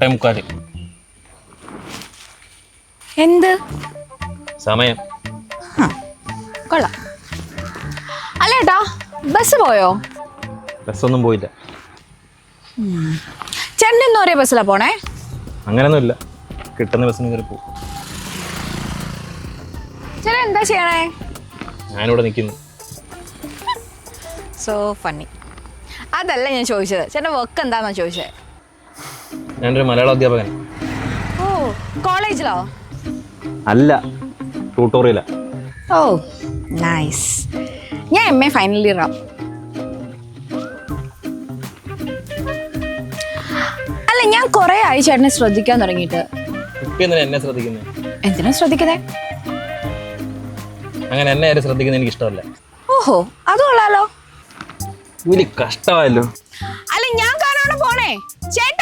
എട്ടേ മുക്കാൽ എന്ത്? സമയം. കൊള്ളാം. അല്ല ഏട്ടാ ബസ് പോയോ? ബസ്സൊന്നും പോയില്ല. ചേട്ടൻ ഇന്ന് ഒരേ ബസ്സിലാ പോണേ? അങ്ങനെയൊന്നുമില്ല കിട്ടുന്ന ബസ്സിന് കയറി പോകും ചേട്ടൻ എന്താ ചെയ്യണേ? ഞാനിവിടെ നിൽക്കുന്നു. സോ ഫണ്ണി അതല്ല ഞാൻ ചോദിച്ചത്. ചേട്ടൻ വർക്ക് എന്താന്നാ ചോദിച്ചത്? ഞാനൊരു മലയാള അധ്യാപകൻ. ഓ കോളേജിലോ? അല്ല ട്യൂട്ടോറിയലാ ഓ നൈസ് ഞാൻ എം എ ഫൈനൽ ഇയറാ അല്ല ഞാൻ കുറെ ആയി ചേട്ടനെ ശ്രദ്ധിക്കാൻ തുടങ്ങിയിട്ട്. ഇപ്പം എന്തിനാ എന്നെ ശ്രദ്ധിക്കുന്നത് എന്തിനാ ശ്രദ്ധിക്കുന്നേ? അങ്ങനെ എന്നെ ആരും ശ്രദ്ധിക്കുന്നത് എനിക്ക് ഇഷ്ടമല്ല. ഓഹോ അത് കൊള്ളാലോ വലിയ കഷ്ടമായല്ലോ. അല്ല ഞാൻ കാരണമാണ് പോണേ. ചേട്ടൻ